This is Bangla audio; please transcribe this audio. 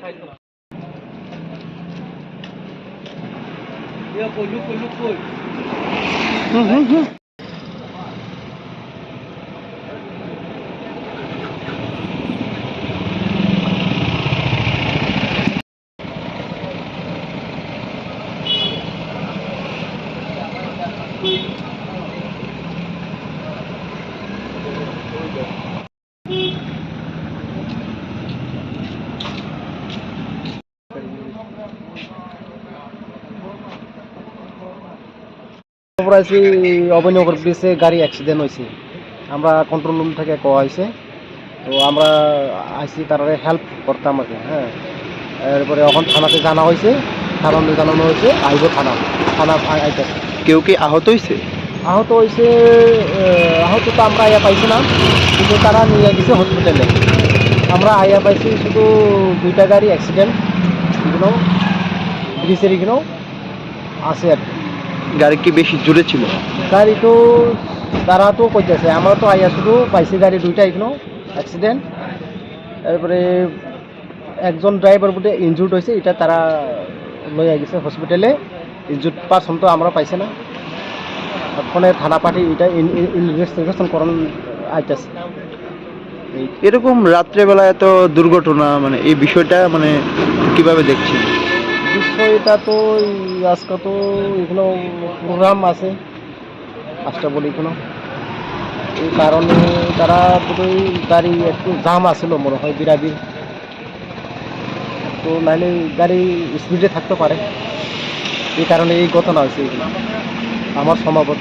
サイドの。Lupo, lupo, lupo. খবর আছে অভয়নগর ব্রিজে গাড়ি অ্যাক্সিডেন্ট হয়েছে। আমরা কন্ট্রোল রুম থেকে কোয়া হয়েছে তো আমরা আইসি তারা হেল্প করতাম আর হ্যাঁ। এরপরে এখন থানাতে জানা হয়েছে থানাতে জানানো হয়েছে আইব থানা থানা আই- আইতেছে। কেউ কি আহত হয়েছে? আহত হয়েছে আহত তো আমরা আইয়া পাইছি না কিন্তু তারা নিয়ে গেছে হসপিটালে আমরা আইয়া পাইছি শুধু দুইটা গাড়ি অ্যাক্সিডেন্ট এগুলো ব্রিজের এগুলো আছে আর কি। গাড়ি কি বেশি জোরে ছিল? গাড়ি তো তারা তো কইতেছে আমরা তো আইয়া শুধু পাইছি গাড়ি দুইটা এখানে অ্যাক্সিডেন্ট তারপরে একজন ড্রাইভার বুটে ইনজুর্ড হয়েছে এটা তারা লইয়া গেছে হসপিটালে ইনজুর্ড পার্সন তো আমরা পাইছে না। ফোনে থানা পাঠি এটা ইনভেস্টিগেশন করন আইতেছে। এরকম রাত্রেবেলা এত দুর্ঘটনা মানে এই বিষয়টা মানে কীভাবে দেখছেন? বিষয়টা তো আজকে তো এগুলো প্রোগ্রাম আছে এগুলো। এই কারণে তারা বোধহয় গাড়ি একটু জাম আসলো মনে হয়, বিরাবির। তো নাহলে গাড়ি স্পিডে থাকতে পারে। এই কারণে এই ঘটনা হয়েছে এগুলো, আমার সম্ভবত।